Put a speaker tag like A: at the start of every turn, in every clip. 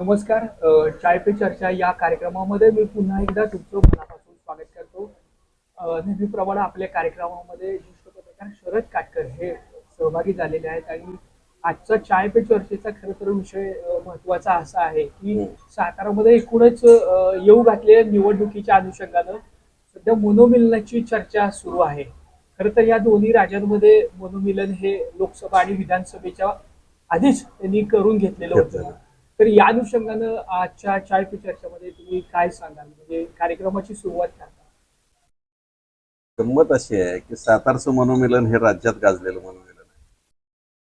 A: नमस्कार चाय पे चर्चा या कार्यक्रमामध्ये मी पुन्हा एकदा तुमचं मनापासून स्वागत करतो. नेहमीप्रमाणे आपल्या कार्यक्रमामध्ये ज्येष्ठ पत्रकार शरद काटकर हे सहभागी झालेले आहेत आणि आजचा चाय पे चर्चेचा खरं तर विषय महत्त्वाचा असा आहे की सातारामध्ये एकूणच येऊ घातलेल्या निवडणुकीच्या अनुषंगानं सध्या मनोमिलनाची चर्चा सुरू आहे. खरं तर या दोन्ही राज्यांमध्ये मनोमिलन हे लोकसभा आणि विधानसभेच्या आधीच त्यांनी करून घेतलेलं होतं. तर या अनुषंगानं आजच्या चाय पे चर्चेमध्ये तुम्ही काय सांगाल? म्हणजे कार्यक्रमाची सुरुवात करता
B: गंमत अशी आहे की सातारचं मनोमिलन हे राज्यात गाजलेलं मनोमिलन आहे.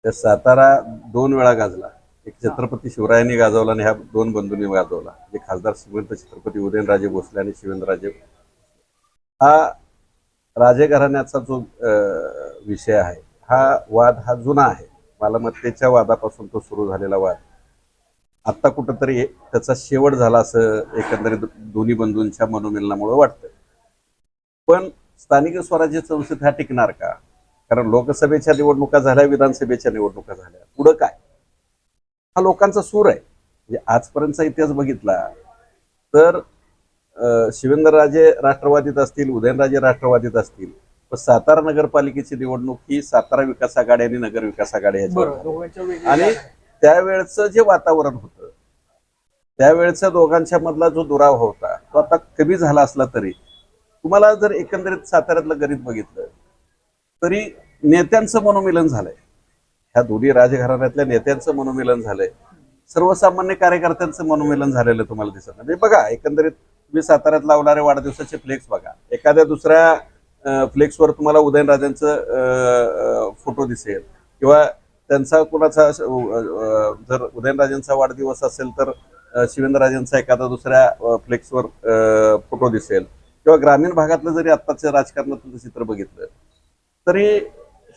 B: त्या सातारा दोन वेळा गाजला. एक छत्रपती शिवरायांनी गाजवला आणि ह्या दोन बंधूंनी गाजवला. जे खासदार श्रीमंत छत्रपती उदयनराजे भोसले आणि शिवेंद्रराजे हा राजघराण्याचा जो अं, विषय आहे हा वाद हा जुना आहे. मालमत्तेच्या वादापासून तो सुरू झालेला वाद. आत्ता कुठंतरी त्याचा शेवट झाला असं एकंदरीत दोन्ही बंधूंच्या मनोमिलनामुळे वाटतं पण स्थानिक स्वराज्य संस्थेत हा टिकणार का? कारण लोकसभेच्या निवडणुका झाल्या विधानसभेच्या निवडणुका झाल्या. पुढं काय? हा लोकांचा सूर आहे. म्हणजे आजपर्यंतचा इतिहास बघितला तर शिवेंद्रराजे राष्ट्रवादीत असतील उदयनराजे राष्ट्रवादीत असतील पण सातारा नगरपालिकेची निवडणूक ही सातारा विकास आघाडी आणि नगर विकास आघाडी आणि त्यावेळचं जे वातावरण होतं त्यावेळचा दोघांच्या मधला जो दुराव होता तो आता कमी झाला असला तरी तुम्हाला जर एकंदरीत साताऱ्यातलं गणित बघितलं तरी नेत्यांचं मनोमिलन झालंय. ह्या दोन्ही राजघराण्यातल्या नेत्यांचं मनोमिलन झालंय. सर्वसामान्य कार्यकर्त्यांचं मनोमिलन झालेलं तुम्हाला दिसत नाही. म्हणजे बघा एकंदरीत तुम्ही साताऱ्यात लावणारे वाढदिवसाचे फ्लेक्स बघा. एखाद्या दुसऱ्या फ्लेक्सवर तुम्हाला उदयनराजांचं फोटो दिसेल. किंवा त्यांचा कुणाचा जर उदयनराजेंचा वाढदिवस असेल तर शिवेंद्रराजेंचा एखादा दुसऱ्या फ्लेक्सवर फोटो दिसेल. किंवा ग्रामीण भागातलं जरी आत्ताच्या राजकारणातलं चित्र बघितलं तरी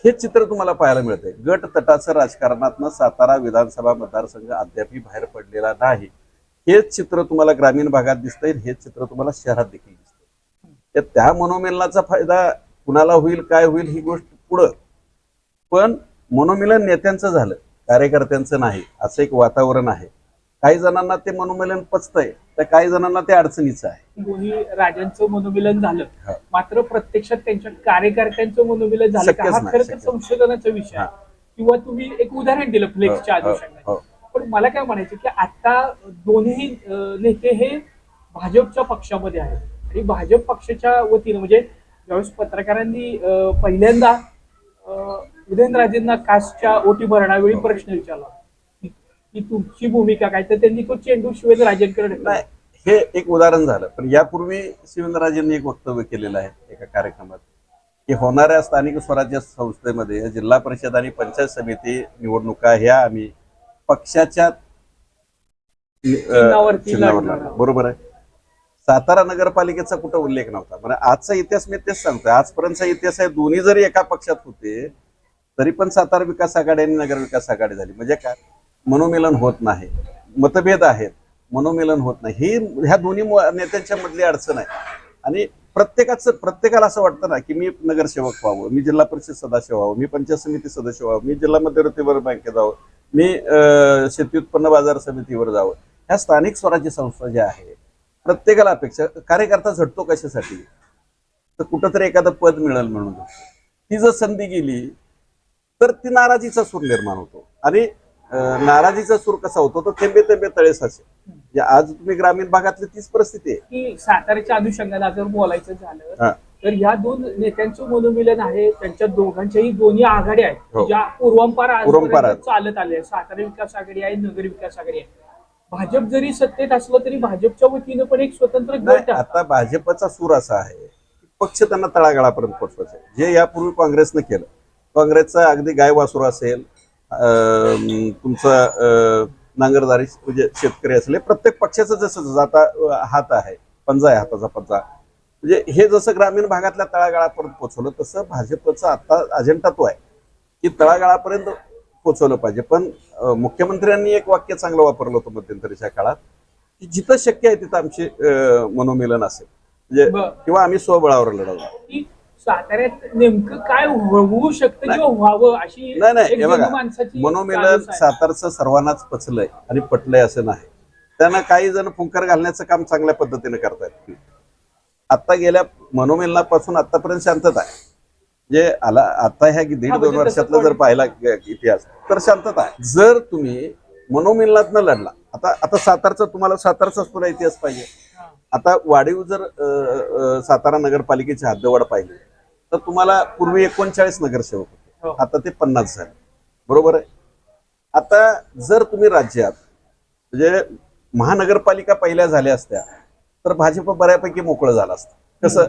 B: हे चित्र तुम्हाला पाहायला मिळते गट तटाचं राजकारणातनं सातारा विधानसभा मतदारसंघ अद्यापही बाहेर पडलेला नाही. हेच चित्र तुम्हाला ग्रामीण भागात दिसतंय हेच चित्र तुम्हाला शहरात देखील दिसतंय तर त्या मनोमिलनाचा फायदा कुणाला होईल काय होईल ही गोष्ट पुढं. पण मनोमिलन नेत्यांचं झालं कार्यकर्त्यांचं नाही असं एक वातावरण आहे. काही जणांना ते मनोमिलन पचतंय तर काही जणांना ते अडचणीचं आहे.
A: दोन्ही राजांचं मनोमिलन झालं.
B: हा.
A: मात्र प्रत्यक्षात त्यांच्या कार्यकर्त्यांचं मनोमिलन झालं का?
B: शक्यच
A: हा
B: नाही,
A: खरं तर
B: शक्यच
A: संशोधनाचा विषय आहे. किंवा तुम्ही एक उदाहरण दिलं फ्लेक्सच्या
B: हो, हो,
A: अनुषंगाने
B: हो.
A: पण मला काय म्हणायचं की आता दोन्ही अं, नेते हे भाजपच्या पक्षामध्ये आहेत. आणि भाजप पक्षाच्या वतीनं म्हणजे ज्यावेळेस पत्रकारांनी अं, पहिल्यांदा उदयनराजेंना कास्टच्या ओटी भरण्यावेळी प्रश्न विचारला की- तुमची भूमिका काय? तर त्यांनी तो चेंडू शिवेंद्रराजेंकडे.
B: नाही हे एक उदाहरण झालं. पण यापूर्वी शिवेंद्रराजेंनी एक वक्तव्य केलेलं आहे एका कार्यक्रमात की होणाऱ्या स्थानिक स्वराज्य संस्थेमध्ये जिल्हा परिषद आणि पंचायत समिती निवडणुका ह्या आम्ही पक्षाच्या. बरोबर आहे? सातारा नगरपालिकेचा कुठं उल्लेख नव्हता? म्हणजे आजचा इतिहास मी तेच सांगतोय. आजपर्यंतचा इतिहास आहे दोन्ही जरी एका पक्षात होते तरी पण सातारा विकास आघाडी आणि नगर विकास आघाडी झाली. म्हणजे काय? मनोमिलन होत नाही. मतभेद आहेत मनोमिलन होत नाही. ही ह्या दोन्ही नेत्यांच्या मधली अडचण आहे. आणि प्रत्येकाचं प्रत्येकाला असं वाटतं ना की मी नगरसेवक व्हावं मी जिल्हा परिषद सदस्य व्हावं मी पंचायत समिती सदस्य व्हावं मी जिल्हा मध्यवर्तीवर बँकेत जावं मी अं, शेती उत्पन्न बाजार समितीवर जावं. ह्या स्थानिक स्वराज्य संस्था ज्या आहे प्रत्येकाला अपेक्षा कार्यकर्ता झटतो कशासाठी? तर कुठंतरी एखादं पद मिळेल म्हणून. ती जर संधी गेली तर ती नाराजीचा सूर निर्माण होतो. आणि नाराजीचा सूर कसा होतो तो थेंबे थेंबे तळे साचे म्हणजे आज तुम्ही ग्रामीण भागातली तीच परिस्थिती आहे
A: की साताऱ्याच्या अनुषंगाने जर बोलायचं झालं. तर ह्या दोन नेत्यांचं मनोमिलन आहे त्यांच्या दोघांच्याही दोन्ही आघाड्या आहेत
B: हो.
A: ज्या पूर्वंपार चालत आले आहेत. सातारा विकास आघाडी आहे नगर विकास आघाडी आहे भाजप जरी सत्तेत असलं तरी भाजपच्या वतीनं पण एक स्वतंत्र गट.
B: आता भाजपचा सूर असा आहे पक्ष त्यांना तळागाळापर्यंत पोहोचवायचा. जे यापूर्वी काँग्रेसनं केलं काँग्रेसचा अगदी गाय वासुर असेल तुमचं नांगरदारी म्हणजे शेतकरी असेल प्रत्येक पक्षाचं जसं अं, हात आहे पंजा आहे हाताचा पंजा. म्हणजे हे जसं ग्रामीण भागातल्या तळागाळापर्यंत पोहोचवलं तसं भाजपचा आता अजेंडा तो आहे की तळागाळापर्यंत पोहोचवलं पाहिजे. पण मुख्यमंत्र्यांनी एक वाक्य चांगलं वापरलं होतं मध्यंतरीच्या काळात की जिथं शक्य आहे तिथं आमचे मनोमिलन असेल. म्हणजे. किंवा आम्ही स्वबळावर लढवणार.
A: की साताऱ्यात नेमकं काय होऊ शकतं किंवा व्हावं अशी
B: नाही नाही हे बघा मनोमिलन. सातारचं सर्वांनाच पचलंय आणि पटलंय असं नाही. त्यांना काही जण फुंकर घालण्याचं काम चांगल्या पद्धतीने करतायत. आता गेल्या मनोमिलनापासून आतापर्यंत शांतता आहे. जे आला आता ह्या दीड दोन
A: म्हणजे
B: वर्षातलं जर पाहिला इतिहास तर शांतता आहे. जर तुम्ही मनोमिलनात लढला आता आता सातारचा तुम्हाला सातारचाच तुला इतिहास पाहिजे. आता वाढीव जर सातारा नगरपालिकेची हद्दवाढ पाहिली तर तुम्हाला पूर्वी एकोणचाळीस नगरसेवक होते.
A: हो.
B: आता ते पन्नास झाले. बरोबर आहे? आता जर तुम्ही राज्यात म्हणजे महानगरपालिका पहिल्या झाल्या असत्या तर भाजप बऱ्यापैकी मोकळं झालं असतं. कसं?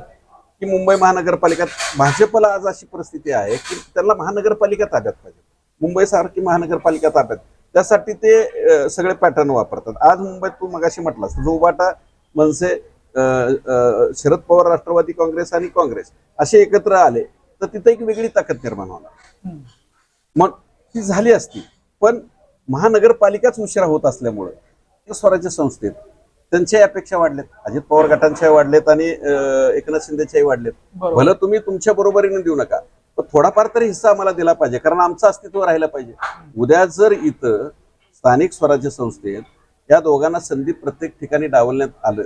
B: की मुंबई महानगरपालिका भाजपला आज अशी परिस्थिती आहे की त्यांना महानगरपालिका ताब्यात पाहिजे. मुंबई सारखी महानगरपालिका ताब्यात. त्यासाठी ते सगळे पॅटर्न वापरतात. आज मुंबईत तू मगाशी म्हटलास जो उबाटा मनसे शरद पवार राष्ट्रवादी काँग्रेस आणि काँग्रेस असे एकत्र आले तर तिथे एक वेगळी ताकद निर्माण होणार. मग ती झाली असती पण महानगरपालिकाच उशिरा होत असल्यामुळं त्या स्वराज्य संस्थेत त्यांच्याही अपेक्षा वाढल्यात. अजित पवार गटांच्याही वाढलेत आणि एकनाथ शिंदेच्याही वाढलेत
A: बरोबर.
B: भलं तुम्ही तुमच्या बरोबरीने देऊ नका पण थोडाफार तरी हिस्सा आम्हाला दिला पाहिजे कारण आमचं अस्तित्व राहिलं पाहिजे. उद्या जर इथं स्थानिक स्वराज्य संस्थेत या दोघांना संधी प्रत्येक ठिकाणी डावलण्यात आलं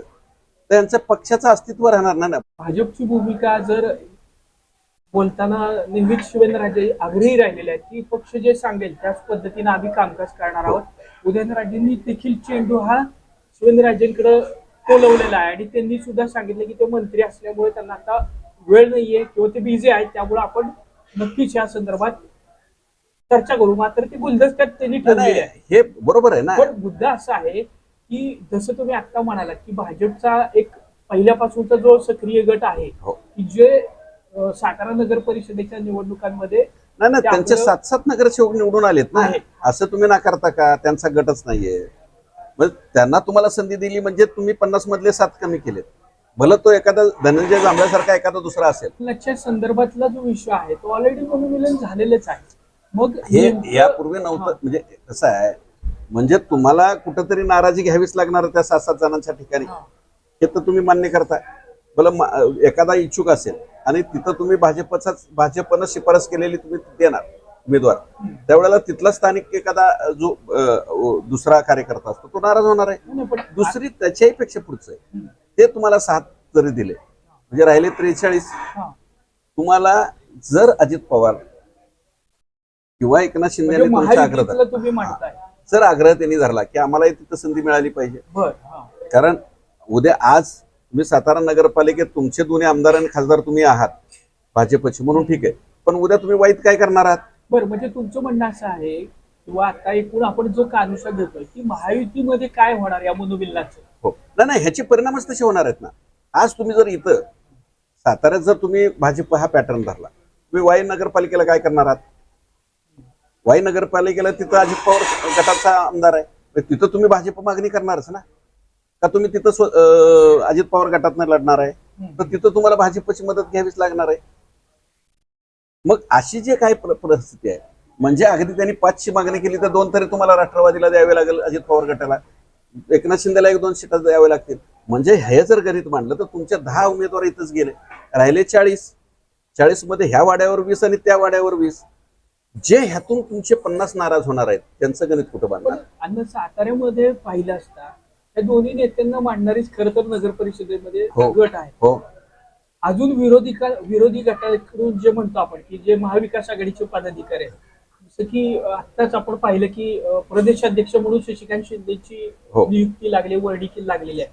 B: तर यांच्या पक्षाचं अस्तित्व राहणार ना.
A: भाजपची भूमिका जर बोलताना नेहमीच शिवेंद्रराजे आग्रही राहिलेले आहेत की पक्ष जे सांगेल त्याच पद्धतीने आम्ही कामकाज करणार आहोत. उदयनराजेंनी देखील चेंडू हा शिवेंद्रराजेंकडे टोलवलेला आहे. आणि त्यांनी सुद्धा सांगितलं की ते मंत्री असल्यामुळे त्यांना आता वेळ नाहीये किंवा ते बिझी आहेत त्यामुळे आपण नक्कीच या संदर्भात चर्चा करू. मात्र ते गुलदस्त्यात त्यांनी आहे
B: हे बरोबर आहे ना.
A: पण मुद्दा असा आहे की जसं तुम्ही आता म्हणालात की भाजपचा एक पहिल्यापासूनचा जो सक्रिय गट आहे
B: हो.
A: की जे अं, सातारा नगर परिषदेच्या निवडणुकांमध्ये
B: नाही ना त्यांचे सात सात नगरसेवक निवडून आलेत ना. असं तुम्ही नाकारता का? त्यांचा गटच नाहीये. मग त्यांना तुम्हाला संधी दिली म्हणजे तुम्ही पन्नास मधले सात कमी केलेत. भलं तो एखादा धनंजय जांभळ्यासारखा एखादा दुसरा असेल.
A: लक्षात संदर्भातला जो विषय आहे तो ऑलरेडी मनोमिलन झालेलेच आहे. मग
B: हे
A: नेमकं-
B: यापूर्वी नव्हतं. म्हणजे कसं आहे म्हणजे तुम्हाला कुठंतरी नाराजी घ्यावीच लागणार त्या सात सात जणांच्या ठिकाणी
A: हा.
B: हे तर तुम्ही मान्य करताय मा- एखादा इच्छुक असेल आणि तिथं तुम्ही भाजपचाच भाजपनं शिफारस केलेली तुम्ही देणार उमेदवार त्यावेळेला तिथला स्थानिक एखादा जो दुसरा कार्यकर्ता असतो तो नाराज होणार आहे
A: पण
B: दुसरी त्याच्याही पेक्षा पुढचं आहे. ते तुम्हाला सात जरी दिले म्हणजे राहिले त्रेचाळीस
A: हा.
B: तुम्हाला जर अजित पवार किंवा एकनाथ शिंदे जर आग्रह त्यांनी धरला की आम्हाला तिथं संधी मिळाली पाहिजे.
A: बर.
B: कारण उद्या आज तुम्ही सातारा नगरपालिकेत तुमचे दोन्ही आमदार आणि खासदार तुम्ही आहात भाजपचे म्हणून ठीक आहे. पण उद्या तुम्ही वाईट काय करणार आहात?
A: बरं म्हणजे तुमचं म्हणणं असं आहे किंवा आता एकूण आपण जो कानुसा घेतोय की महायुतीमध्ये काय होणार या मनोमिलनाचं
B: हो. नाही नाही ह्याचे परिणामच तसे होणार आहेत ना. आज तुम्ही जर इथं साताऱ्यात जर तुम्ही भाजप हा पॅटर्न धरला तुम्ही वाई नगरपालिकेला काय करणार आहात? वाई नगरपालिकेला तिथं अजित पवार गटाचा आमदार आहे. तिथं तुम्ही भाजप मागणी करणारच ना? का तुम्ही तिथं अजित पवार गटातनं लढणार आहे? तर तिथं तुम्हाला भाजपची मदत घ्यावीच लागणार आहे. मग अशी जे काही पर- परिस्थिती आहे म्हणजे अगदी त्यांनी पाचची मागणी केली तर दोन तरी तुम्हाला राष्ट्रवादीला द्यावे लागेल अजित पवार गटाला. एकनाथ शिंदेला एक दोन सीटा द्यावे लागतील. म्हणजे हे जर गणित मांडलं तर तुमचे दहा उमेदवार इथंच गेले. राहिले चाळीस. चाळीसमध्ये ह्या वाड्यावर वीस आणि त्या वाड्यावर वीस. जे ह्यातून तुमचे पन्नास नाराज होणार आहेत त्यांचं गणित कुठं बांधणार
A: अन्न साताऱ्यामध्ये पाहिलं असता त्या दोन्ही नेत्यांना मांडणारीच खरं तर नगर परिषदेमध्ये
B: हो.
A: गट आहे
B: हो
A: अजून विरोधी का- विरोधी गटाकडून जे म्हणतो आपण की जे महाविकास आघाडीचे पदाधिकारी आहेत जसं की अं, आत्ताच आपण पाहिलं की अं, प्रदेशाध्यक्ष म्हणून शशिकांत शिंदेची
B: हो.
A: नियुक्ती लागली वर्णिकी लागलेली आहे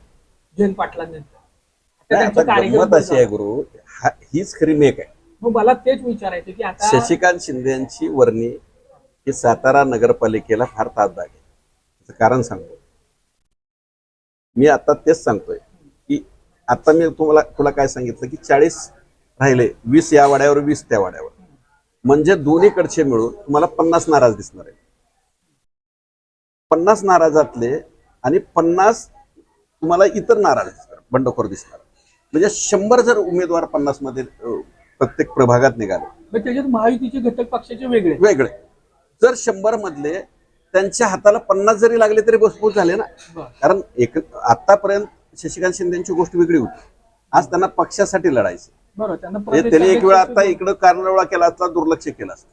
A: जयंत पाटलांनंतर आता
B: नाही,
A: त्यांचा
B: आता
A: कार्यक्रम
B: गंमत अशी आहे
A: होता.
B: गुरु हा- हीच खरी मेक आहे
A: मग मला तेच विचारायचं की आता
B: शशिकांत शिंदेची वर्णी ही सातारा नगरपालिकेला फार तासदाग आहे त्याचं कारण सांगतो. मी आता तेच सांगतोय की आता मी तुम्हाला तुला काय सांगितलं की चाळीस राहिले वीस या वाड्यावर वीस त्या वाड्यावर. म्हणजे दोन्हीकडचे मिळून तुम्हाला पन्नास नाराज दिसणार आहे पन्नास नाराजातले आणि पन्नास तुम्हाला इतर नाराज दिसणार बंडखोर दिसणार. म्हणजे शंभर जर उमेदवार पन्नासमध्ये प्रत्येक प्रभागात निघाले.
A: मग त्याच्यात महायुतीचे घटक पक्षाचे वेगळे.
B: वेगळे. जर शंभर मधले त्यांच्या हाताला पन्नास जरी लागले तरी बसपूस झाले ना.
A: बरं.
B: कारण एक आतापर्यंत शशिकांत शिंदेची गोष्ट वेगळी होती. आज त्यांना पक्षासाठी लढायचं.
A: बरोबर त्यांना
B: म्हणजे त्यांनी एक वेळ आता
A: प्रदेशाध्यक्ष-
B: इकडं कारणावळा केला असता दुर्लक्ष केलं असतं.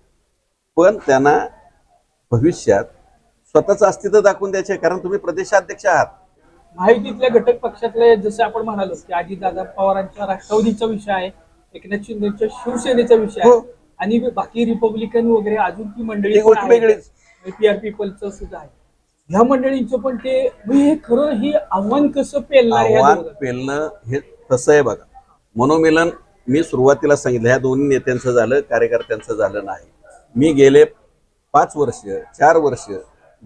B: पण त्यांना भविष्यात स्वतःचं अस्तित्व दाखवून द्यायचे. कारण तुम्ही प्रदेशाध्यक्ष आहात.
A: महायुतीतल्या घटक पक्षातले जसे आपण म्हणालो की अजितदादा पवारांच्या राष्ट्रवादीचा विषय आहे. एकनाथ शिंदेच्या शिवसेनेचा विषय आहे
B: हो.
A: आणि बाकी रिपब्लिकन वगैरे अजून ती मंडळी
B: ती गोष्ट वेगळीच.
A: पीआर पीपलचं सुद्धा आहे ह्या मंडळींचं पण ते म्हणजे हे खरं ही आव्हान कसं पेलणार आहे ह्या
B: आव्हान
A: दोघांना?
B: पेलणं हे तसं आहे बघा मनोमिलन मी सुरुवातीला सांगितलं ह्या दोन्ही नेत्यांचं झालं कार्यकर्त्यांचं झालं नाही मी गेले पाच वर्ष चार वर्ष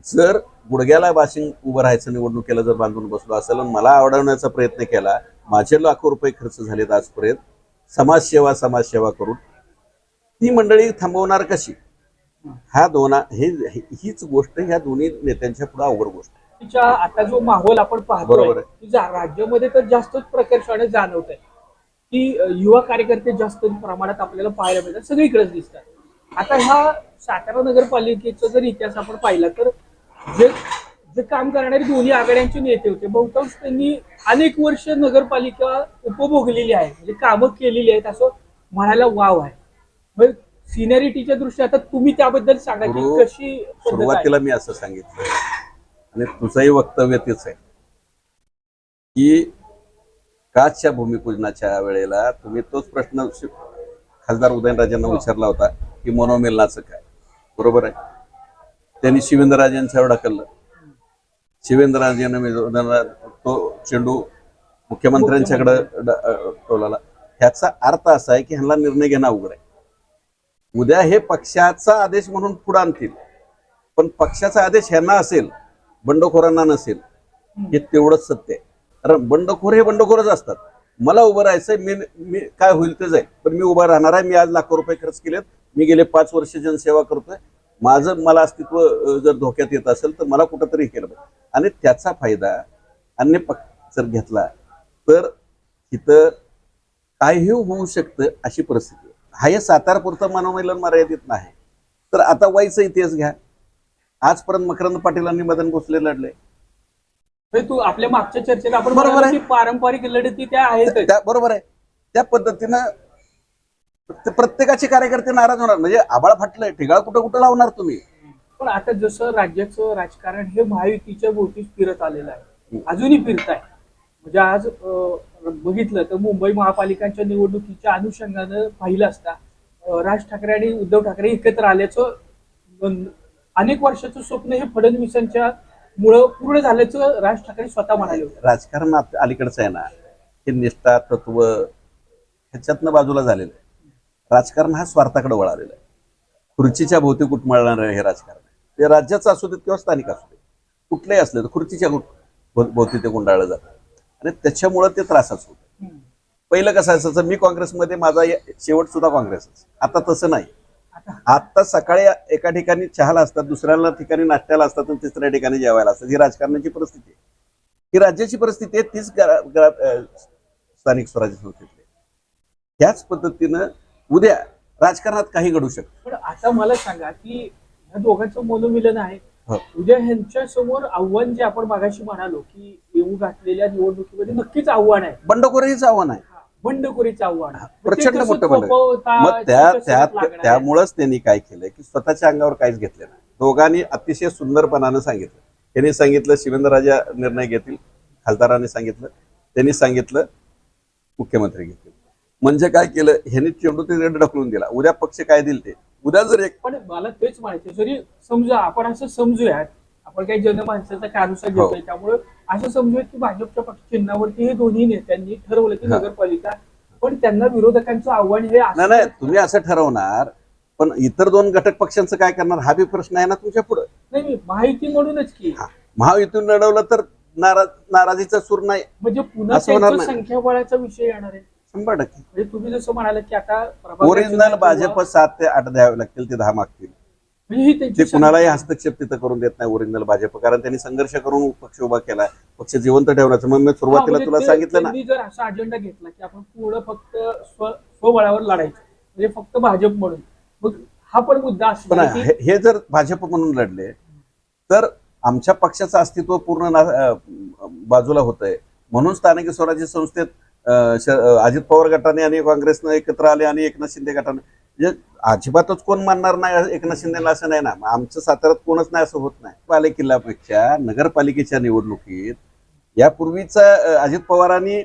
B: जर गुडघ्याला बाशिंग उभं राहायचं निवडणुकीला जर बांधून बसलो असेल आणि मला आवडवण्याचा प्रयत्न केला माझे लाखो रुपये खर्च झालेत आजपर्यंत समाजसेवा समाजसेवा करून ती मंडळी थांबवणार कशी? हा दोना हे हीच गोष्ट ह्या दोन्ही नेत्यांच्या पुढे अवघड गोष्ट.
A: तिच्या आता जो माहोल आपण जा- राज्यामध्ये तर जास्तच प्रकर्षाने जाणवत आहे की युवा कार्यकर्ते जास्त प्रमाणात आपल्याला पाहायला मिळतात सगळीकडेच दिसतात. आता ह्या सातारा नगरपालिकेचा जर इतिहास आपण पाहिला तर जे जे काम करणारे दोन्ही आघाड्यांचे नेते होते. बहुतांश त्यांनी अनेक वर्ष नगरपालिका उपभोगलेली आहे. म्हणजे कामं केलेली आहेत असं म्हणायला वाव आहे. सिनियरिटीच्या दृष्टी आता तुम्ही त्याबद्दल सांगा की
B: गुरु,
A: कशी पद्धत आहे?
B: सुरुवातीला मी असं सांगितलं. आणि तुझंही वक्तव्य तेच आहे. की काचच्या भूमिपूजनाच्या वेळेला तुम्ही तोच प्रश्न शि- खासदार उदयनराजेंना
A: हो.
B: विचारला होता की मनोमिलनाचं काय? बरोबर आहे? त्यांनी शिवेंद्रराजेंच्यावर ढकललं शिवेंद्रराजेनं मी तो चेंडू मुख्यमंत्र्यांच्याकडे टोलाला. ह्याचा अर्थ असा आहे की ह्यांना निर्णय घेणं अवघड आहे. उद्या हे पक्षाचा आदेश म्हणून पुढे आणतील. पण पक्षाचा आदेश ह्यांना असेल बंडखोरांना नसेल हे तेवढंच सत्य आहे. कारण बंडखोर हे बंडखोरच असतात. मला उभं राहायचंय मी मी काय होईल ते जाईल. पण मी उभा राहणार आहे मी आज लाखो रुपये खर्च केलेत. मी गेले पाच वर्ष जनसेवा करतोय. माझं मला अस्तित्व जर धोक्यात येत असेल तर मला कुठंतरी केलं पाहिजे. आणि त्याचा फायदा अन्य पक्ष जर घेतला तर इथं काहीही होऊ शकतं अशी परिस्थिती. हा हे सातारपुरतं मनोमिलन मर्यादित नाही. तर आता वाईचा इतिहास घ्या. आजपर्यंत मकरंद पाटीलांनी मदन भोसले लढले.
A: तू आपल्या मागच्या चर्चेत आपण
B: बरोबर आहे.
A: पारंपरिक लढती त्या आहेत.
B: त्या बरोबर आहे. त्या पद्धतीनं प्रत्येकाचे कार्यकर्ते नाराज होणार. म्हणजे आबाळ फाटलंय ठिगाळ कुठं कुठं लावणार तुम्ही?
A: पण आता जसं राज्याचं राजकारण हे महायुतीच्या भोवतीच फिरत आलेलं आहे. अजूनही फिरत आहे म्हणजे आज बघितलं तर मुंबई महापालिकांच्या निवडणुकीच्या अनुषंगानं पाहिलं असता राज ठाकरे आणि उद्धव ठाकरे एकत्र आल्याचं अनेक वर्षाचं स्वप्न हे फडणवीसांच्या मुळे पूर्ण झाल्याचं राज ठाकरे स्वतः म्हणाले होते.
B: राजकारण अलीकडचं आहे ना हे निष्ठा तत्व ह्याच्यातनं बाजूला झालेलं आहे. राजकारण हा स्वार्थाकडे वळालेला आहे. खुर्चीच्या भोवती कुटमळणार हे राजकारण आहे. ते राज्याचं असू देत किंवा स्थानिक असू देत कुठलंही असलं तर खुर्चीच्या भोवती ते गुंडाळलं जातं. आणि त्याच्यामुळं ते त्रासच होतं. पहिलं कसं असायचं मी काँग्रेसमध्ये माझा शेवट सुद्धा काँग्रेसच. आता तसं नाही.
A: आता
B: सकाळी एका ठिकाणी चहाला असतात दुसऱ्याला ठिकाणी नाश्त्याला असतात आणि तिसऱ्या ठिकाणी जेवायला असतात. ही राजकारणाची परिस्थिती आहे. ही राज्याची परिस्थिती आहे तीच स्थानिक स्वराज्य संस्थेतली त्याच पद्धतीनं उद्या राजकारणात काही घडू शकतं
A: पण आता मला सांगा की ह्या दोघांचं मनोमिलन आहे.
B: हो.
A: उद्या ह्यांच्या समोर आव्हान जे आपण मागाशी म्हणालो की येऊ घातलेल्या निवडणुकीमध्ये नक्कीच आव्हान आहे.
B: बंडखोरीच आव्हान आहे.
A: बंडखोरीचं आव्हान आहे. मग ते
B: प्रचंड
A: कसं
B: मोठं बंड
A: थोपवता,
B: मग त्या
A: कसं
B: त्या
A: लागणार आहे?
B: त्यामुळंच त्यांनी काय केलं की स्वतःच्या अंगावर काहीच घेतलं नाही. दोघांनी अतिशय सुंदरपणानं सांगितलं. त्यांनी सांगितलं शिवेंद्रराजा निर्णय घेतील. खासदारांनी सांगितलं. त्यांनी सांगितलं मुख्यमंत्री घेतील. म्हणजे काय केलं? ह्यांनी चेंडू तिकडे ढकलून दिला. उद्या पक्ष काय दिल ते? उद्या जर एक
A: पण मला तेच म्हणायचं जरी समजा आपण असं समजूयात. आपण काही जनमानसाचा कानुसा
B: हो.
A: घेतोय. त्यामुळे असं समजूयात की भाजपच्या पक्ष चिन्हावरती हे दोन्ही नेत्यांनी ठरवलं की. नगरपालिका. पण त्यांना विरोधकांचं आव्हान हे
B: नाही नाही. तुम्ही असं ठरवणार पण इतर दोन घटक पक्षांचं काय करणार? हा बी प्रश्न आहे ना तुमच्यापुढे.
A: नाही माहिती म्हणूनच की.
B: महायुतीतून लढवलं तर नाराज नाराजीचा सूर नाही.
A: म्हणजे पुन्हा. संख्याबळाचा विषय येणार आहे.
B: शंभर टक्के.
A: म्हणजे तुम्ही जसं म्हणाल की आता प्रभाकर
B: ओरिजिनल भाजप सात ते आठ द्यावे लागतील ते दहा मागतील.
A: म्हणजे ही त्यांची
B: ते कुणालाही
A: संख्या-
B: हस्तक्षेप तिथं करून देत नाही ओरिजिनल भाजप कारण त्यांनी संघर्ष करून पक्ष उभा केला पक्ष जिवंत ठेवण्याचं. मग मी
A: हा,
B: सुरुवातीला
A: म्हणजे
B: तुला
A: ते-
B: सांगितलं ना
A: त्यांनी जर असा अजेंडा घेतला की आपण पुढं फक्त स्व स्वबळावर लढायचं म्हणजे फक्त भाजप म्हणून. मग हा पण मुद्दा
B: पण
A: असणार की
B: हे हे जर भाजप म्हणून लढले तर आमच्या पक्षाचं अस्तित्व पूर्ण ना- अं, बाजूला होत आहे म्हणून स्थानिक स्वराज्य संस्थेत अजित पवार गटाने आणि काँग्रेसनं एकत्र आले आणि एकनाथ शिंदे गटाने. म्हणजे अजिबातच कोण मानणार नाही एकनाथ शिंदेला असं नाही ना. आमचं साताऱ्यात कोणच नाही असं होत नाही. पाले किल्ल्यापेक्षा नगरपालिकेच्या निवडणुकीत यापूर्वीचा अजित पवारांनी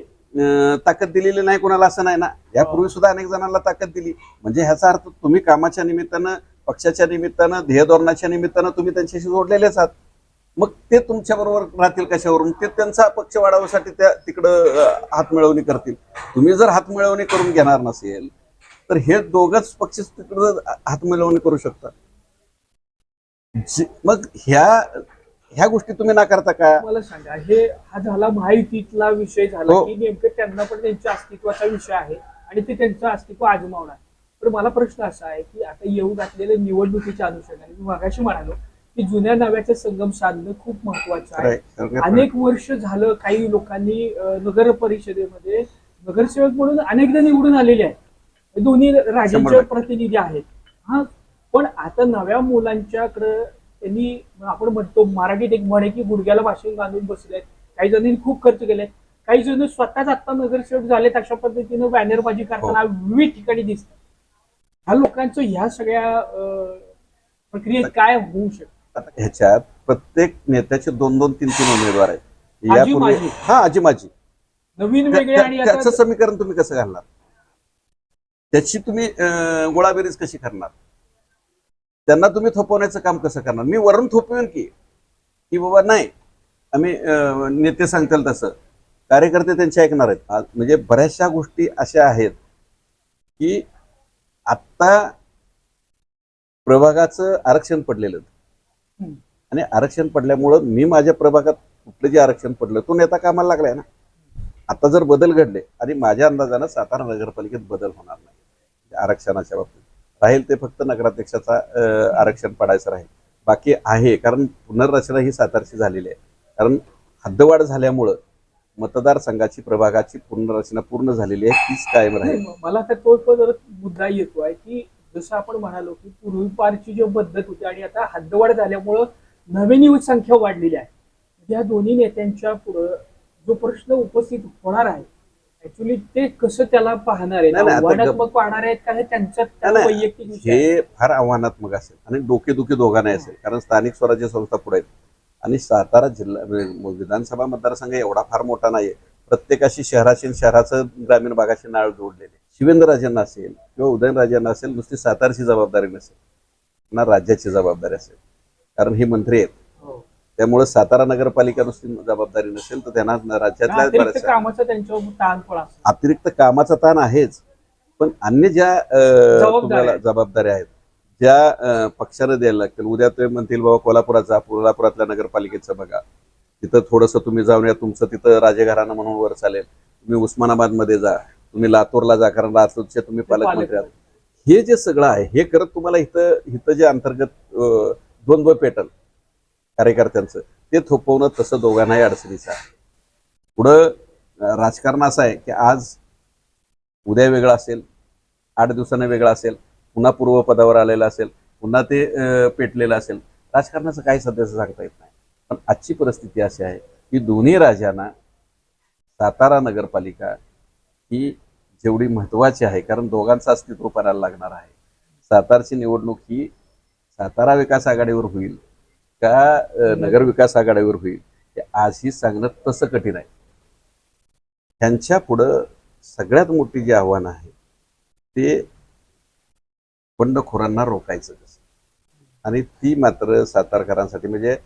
B: ताकद दिलेली नाही कोणाला असं नाही ना. यापूर्वी सुद्धा अनेक जणांना ताकद दिली. म्हणजे ह्याचा अर्थ तुम्ही कामाच्या निमित्तानं पक्षाच्या निमित्तानं ध्येय धोरणाच्या निमित्तानं तुम्ही त्यांच्याशी जोडलेलेच आहात. मग ते तुमच्या बरोबर राहतील कशावरून? ते त्यांचा पक्ष वाढवण्यासाठी त्या तिकडं अं, हात मिळवणी करतील. तुम्ही जर हात मिळवणी करून घेणार नसेल तर हे दोघच पक्ष तिकडं हात मिळवणी करू शकतात. मग ह्या ह्या गोष्टी तुम्ही नाकारता का?
A: मला सांगा हे हा झाला महायुतीतला विषय झाला
B: हो.
A: की नेमकं त्यांना पण त्यांच्या अस्तित्वाचा विषय आहे आणि ते त्यांचं अस्तित्व आजमावणार. पण मला प्रश्न असा आहे की आता येऊ घातलेल्या निवडणुकीच्या अनुषंगाने मी मागाशी म्हणालो की जुन्या नव्याचे संगम साधणं खूप महत्वाचं आहे. अनेक वर्ष झालं काही लोकांनी नगर परिषदेमध्ये नगरसेवक म्हणून अनेकदा निवडून आलेले आहेत. दोन्ही राज्यांचे. प्रतिनिधी आहेत. हा पण आता नव्या मुलांच्याकडं त्यांनी आपण म्हणतो मराठीत एक म्हणे की गुडघ्याला भाषण बांधून बसलेत. काही जणांनी खूप खर्च केलेत. काही जण स्वतःच आता नगरसेवक झालेत अशा पद्धतीनं बॅनरबाजी करताना विविध ठिकाणी दिसतात. ह्या लोकांचं ह्या सगळ्या प्रक्रियेत काय होऊ शकतं?
B: ह्याच्यात प्रत्येक नेत्याचे दोन दोन तीन तीन उमेदवार आहेत. यापूर्वी. हा आजी माझी
A: नवीन
B: त्याचं समीकरण तुम्ही कसं घालणार? त्याची तुम्ही गोळाबेरीज कशी करणार? त्यांना तुम्ही थोपवण्याचं काम कसं करणार? मी वरून थोपवेन की? की बाबा नाही. आम्ही नेते सांगतील तसं. कार्यकर्ते त्यांचे ऐकणार आहेत. म्हणजे बऱ्याचशा गोष्टी अशा आहेत की आत्ता प्रभागाचं आरक्षण पडलेलं. आणि आरक्षण पडल्यामुळं मी माझ्या प्रभागात कुठलं जे आरक्षण पडलं तो नेता कामाला लागलाय ना. आता जर बदल घडले आणि माझ्या अंदाजानं सातारा नगरपालिकेत बदल होणार नाही. आरक्षणाच्या बाबतीत. राहील ते फक्त नगराध्यक्षाचा आरक्षण पडायचं राहील. बाकी आहे कारण पुनर्रचना ही सातारची झालेली आहे. कारण हद्दवाढ झाल्यामुळं मतदारसंघाची प्रभागाची पुनर्रचना पूर्ण झालेली आहे तीच कायम राहील.
A: मला तर तो मुद्दा येतो आहे की जसं आपण म्हणालो की पूर्वीपारची जी पद्धत होती आणि आता हद्दवाढ झाल्यामुळं नवीन संख्या वाढलेली आहे. म्हणजे या दोन्ही नेत्यांच्या पुढं जो प्रश्न उपस्थित होणार आहे ऍक्च्युली ते कसं त्याला पाहणार आहेत
B: गप-
A: आव्हानात्मक पाहणार आहेत का? हे त्यांच्या त्या
B: नाही,
A: वैयक्तिक आहे?
B: हे फार आव्हानात्मक असेल आणि डोकेदुखी दोघांनाही असेल. कारण स्थानिक स्वराज्य संस्था पुढे आहेत. आणि सातारा जिल्हा विधानसभा मतदारसंघ एवढा फार मोठा नाहीये. प्रत्येकाशी शहराशी शहराचं ग्रामीण भागाशी नाळ जोडलेले शिवेंद्रराजांना असेल किंवा उदयनराजांना असेल नुसती सातारची जबाबदारी नसेल ना राज्याची जबाबदारी असेल. कारण हे मंत्री आहेत.
A: हो.
B: त्यामुळे सातारा नगरपालिका नुसती जबाबदारी नसेल तर त्यांना राज्यातल्या
A: अतिरिक्त कामाचा ताण पण असतो.
B: अतिरिक्त कामाचा ताण आहेच. पण अन्य ज्या तुम्हाला
A: आहेत.
B: जबाबदाऱ्या आहेत ज्या पक्षाने द्यायला लागतील उद्या ते म्हणतील बाबा कोल्हापुराचा कोल्हापुरातल्या नगरपालिकेचं बघा. तिथं थोडंसं तुम्ही जाऊन या तुमचं तिथं राजघराणं म्हणून वर चालेल. तुम्ही उस्मानाबादमध्ये जा. तुम्ही लातूरला जा कारण लातूरचे तुम्ही पालकमंत्री. आहात. हे जे सगळं आहे हे करत तुम्हाला इथं इथं जे अंतर्गत द्वंद्व पेटल कार्यकर्त्यांचं ते थोपवणं तसं दोघांनाही अडचणीचं आहे. पुढं राजकारण असं आहे की आज उद्या वेगळं असेल आठ दिवसानं वेगळं असेल पुन्हा पूर्वपदावर आलेलं असेल पुन्हा ते पेटलेलं असेल राजकारणाचं काही सध्याचं सांगता येत नाही. पण आजची परिस्थिती अशी आहे की दोन्ही राज्यांना सातारा नगरपालिका ही जेवढी महत्वाची आहे कारण दोघांचं अस्तित्व पडायला लागणार आहे. सातारची निवडणूक ही सातारा विकास आघाडीवर होईल का नगर विकास आघाडीवर होईल हे आजही सांगणं तसं कठीण आहे. त्यांच्या पुढं सगळ्यात मोठी जी आव्हान आहे ते बंडखोरांना रोखायचं कसं? आणि ती मात्र सातारकरांसाठी म्हणजे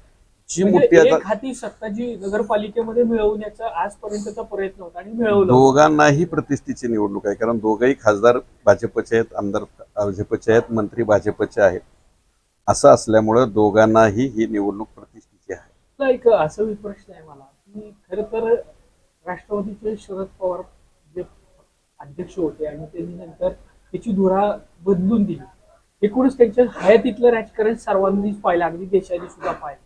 B: जी मोठी
A: म्हणजे
B: आता
A: हाती सत्ता जी नगरपालिकेमध्ये मिळवण्याचा आजपर्यंतचा प्रयत्न होता आणि मिळवलं
B: दोघांनाही प्रतिष्ठेची निवडणूक आहे कारण दोघंही खासदार भाजपचे आहेत आमदार भाजपचे आहेत मंत्री भाजपचे आहेत. असं असल्यामुळं दोघांनाही ही निवडणूक प्रतिष्ठेची आहे.
A: एक असा प्रश्न आहे मला की खरं तर राष्ट्रवादीचे शरद पवार जे अध्यक्ष होते आणि त्यांनी नंतर त्याची धुरा बदलून दिली. एकूणच त्यांच्या हयातीतलं राजकारण सर्वांनीच पाहिलं अगदी देशाने सुद्धा पाहिलं.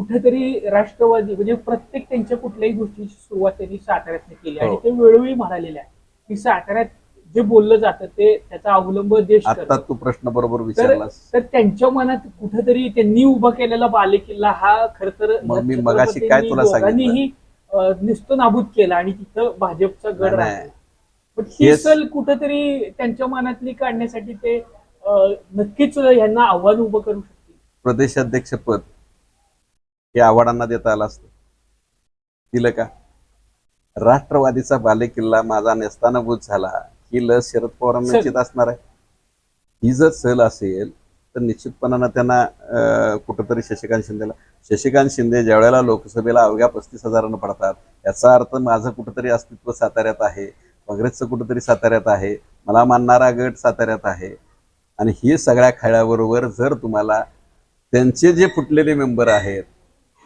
A: कुठेतरी राष्ट्रवादी म्हणजे प्रत्येक त्यांच्या कुठल्याही गोष्टीची सुरुवात त्यांनी साताऱ्यातनं केली आणि
B: हो.
A: ते वेळोवेळी म्हणालेले आहे की साताऱ्यात जे बोललं जातं ते त्याचा अवलंब देश
B: आता. तू प्रश्न बरोबर विचारलास
A: तर त्यांच्या मनात कुठेतरी त्यांनी उभा केलेला बालेकिल्ला हा खर तर? दोघांनीही नुसतं नाबूद केला आणि तिथं भाजपचा गड राहिला
B: नाही.
A: पण ही सल कुठेतरी त्यांच्या मनातली काढण्यासाठी ते नक्कीच यांना आव्हान उभं करू शकतील
B: प्रदेशाध्यक्षपद हे आव्हाडांना देता आलं असतं. दिलं का? राष्ट्रवादीचा बालेकिल्ला माझा नेस्तानाभूत झाला. ही लस शरद पवारांना
A: चल.
B: निश्चित असणार आहे. ही जर सल असेल तर निश्चितपणानं त्यांना कुठंतरी शशिकांत शिंदेला शशिकांत शिंदे ज्या वेळेला लोकसभेला अवघ्या पस्तीस हजारानं पडतात याचा अर्थ माझं कुठंतरी अस्तित्व साताऱ्यात आहे काँग्रेसचं कुठंतरी साताऱ्यात आहे मला मानणारा गट साताऱ्यात आहे. आणि ही सगळ्या खेळाबरोबर जर तुम्हाला त्यांचे जे फुटलेले मेंबर आहेत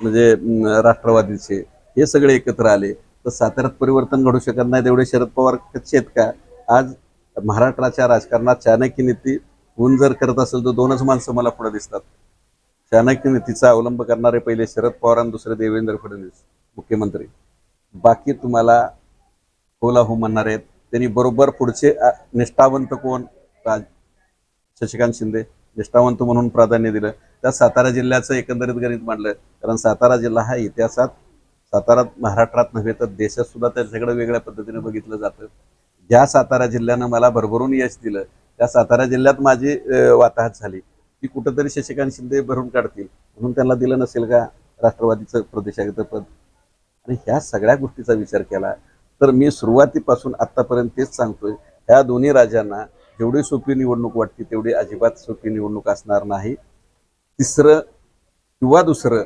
B: म्हणजे राष्ट्रवादीचे हे सगळे एकत्र आले. तर साताऱ्यात परिवर्तन घडू शकत नाही तेवढे शरद पवार कच्चे आहेत का? आज महाराष्ट्राच्या राजकारणात चाणक्य नीती गुण जर करत असेल तर दोनच माणसं मला पुढे दिसतात. चाणक्य नीतीचा अवलंब करणारे पहिले शरद पवार आणि दुसरे देवेंद्र फडणवीस मुख्यमंत्री. बाकी तुम्हाला होला हो म्हणणार आहेत. त्यांनी बरोबर पुढचे निष्ठावंत कोण? राज शशिकांत शिंदे. निष्ठावंत म्हणून प्राधान्य दिलं. त्या सातारा जिल्ह्याचं एकंदरीत गणित मांडलं कारण सातारा जिल्हा हा इतिहासात सातारा महाराष्ट्रात नव्हे तर देशात सुद्धा त्याच्याकडे वेगळ्या पद्धतीने बघितलं जातं. ज्या सातारा जिल्ह्यानं मला भरभरून यश दिलं त्या सातारा जिल्ह्यात माझी वाताहत झाली. ती कुठंतरी शशिकांत शिंदे भरून काढतील म्हणून त्यांना दिलं नसेल का राष्ट्रवादीचं प्रदेशागत पद? आणि ह्या सगळ्या गोष्टीचा विचार केला तर मी सुरुवातीपासून आतापर्यंत तेच सांगतोय ह्या दोन्ही राजांना जेवढी सोपी निवडणूक वाटते तेवढी अजिबात सोपी निवडणूक असणार नाही. तिसरं किंवा दुसरं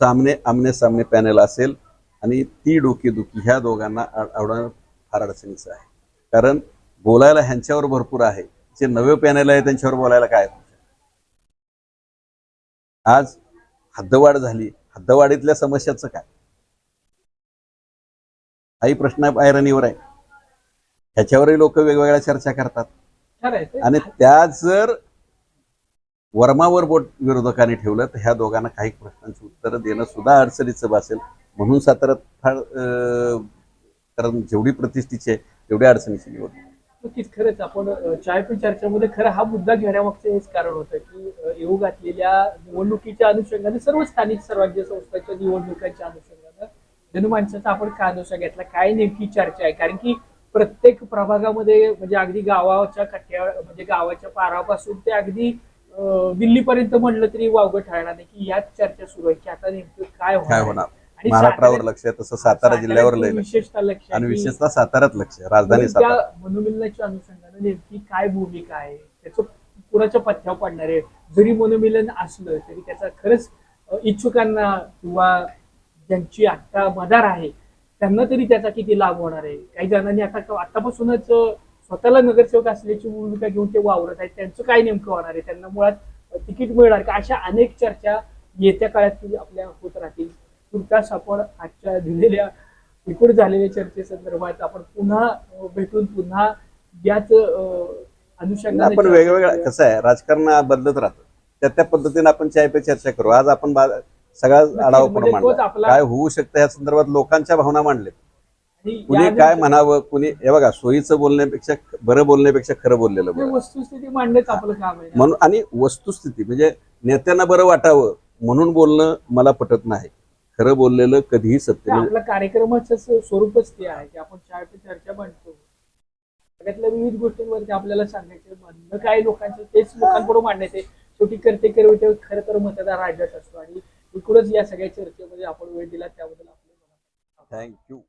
B: सामने आमने सामने पॅनल असेल आणि ती डोकेदुखी ह्या दोघांना आवडणं फार अडचणीचं आहे. कारण बोलायला ह्यांच्यावर भरपूर आहे. जे नवे पॅनल आहे त्यांच्यावर बोलायला काय आज हद्दवाढ झाली. हद्दवाढीतल्या समस्याचं काय? काही प्रश्न ऐरणीवर आहे. ह्याच्यावरही लोक वेगवेगळ्या चर्चा करतात. आणि त्या जर वर्मावर बोट विरोधकांनी ठेवलं तर ह्या दोघांना काही प्रश्नांची उत्तरं देणं सुद्धा अडचणीचं भासेल. म्हणून साताऱ्यात फार कारण जेवढी प्रतिष्ठेची आहे तेवढी अडचणीची निवड.
A: नक्कीच खरंच आपण चाय पे चर्चेमध्ये खरं हा मुद्दा घेण्यामागचं हेच कारण होतं की येऊ घातलेल्या निवडणुकीच्या अनुषंगाने सर्व स्थानिक स्वराज्य संस्थांच्या निवडणुकांच्या अनुषंगानं जनमानसाचा आपण काय अनुषंग घेतला. काय नेमकी चर्चा आहे? कारण की प्रत्येक प्रभागामध्ये म्हणजे अगदी गावाच्या कट्ट्या म्हणजे गावाच्या पारापासून ते अगदी दिल्लीपर्यंत म्हणलं तरी वावगं ठरणार नाही की याच चर्चा सुरू आहे की आता नेमकं काय.
B: होणार महाराष्ट्रावर लक्ष आहे तसं सातारा जिल्ह्यावर
A: विशेषतः लक्ष
B: आणि विशेषतः साताऱ्यात लक्ष. राजधानी
A: मनोमिलनाच्या अनुषंगाने नेमकी काय भूमिका आहे त्याचं कुणाच्या पथ्यावर पडणार आहे जरी मनोमिलन असलं तरी त्याचा खरंच इच्छुकांना किंवा ज्यांची आता मदार आहे त्यांना तरी त्याचा किती लाभ होणार आहे. काही जणांनी आता आतापासूनच स्वतःला नगरसेवक असल्याची भूमिका घेऊन ते वावरत आहेत. त्यांचं काय नेमकं होणार आहे? त्यांना मुळात तिकीट मिळणार का? अशा अनेक चर्चा येत्या काळात आपल्या होत राहतील. तुर्तास आपण आजच्या दिलेल्या एकूण झालेल्या चर्चेसंदर्भात आपण पुन्हा भेटून पुन्हा याच अनुषंगाने
B: आपण वेगवेगळ्या. कसं आहे? राजकारण बदलत राहतं. त्या त्या पद्धतीने आपण चाय पे चर्चा करू. आज आपण सगळा आढावा
A: म्हणजे
B: पण
A: तोच
B: मांडला
A: आपला-
B: काय होऊ शकतं या संदर्भात लोकांच्या भावना मांडलेत. कुणी काय म्हणावं कुणी हे बघा सोयीचं बोलण्यापेक्षा बरं बोलण्यापेक्षा खरं बोललेलं
A: म्हणजे
B: बरं.
A: वस्तुस्थिती मांडणंच आपलं काम आहे
B: म्हणून आणि वस्तुस्थिती म्हणजे नेत्यांना बरं वाटावं म्हणून बोलणं मला पटत नाही. खरं बोललेलं कधीही सत्य
A: ते
B: म्हणजे
A: आपल्या कार्यक्रमाचं स्वरूपच ते आहे की आपण चाय पे चर्चा मांडतो. सगळ्यातल्या विविध गोष्टींवरती आपल्याला सांगायचं म्हणणं काय लोकांचं तेच लोकांपुढे मांडायचे शेवटी करते करते खरं तर मतदार राज्यात असतो. आणि इकडूनच या सगळ्या चर्चेमध्ये आपण वेळ दिला त्याबद्दल आपले
B: थँक्यू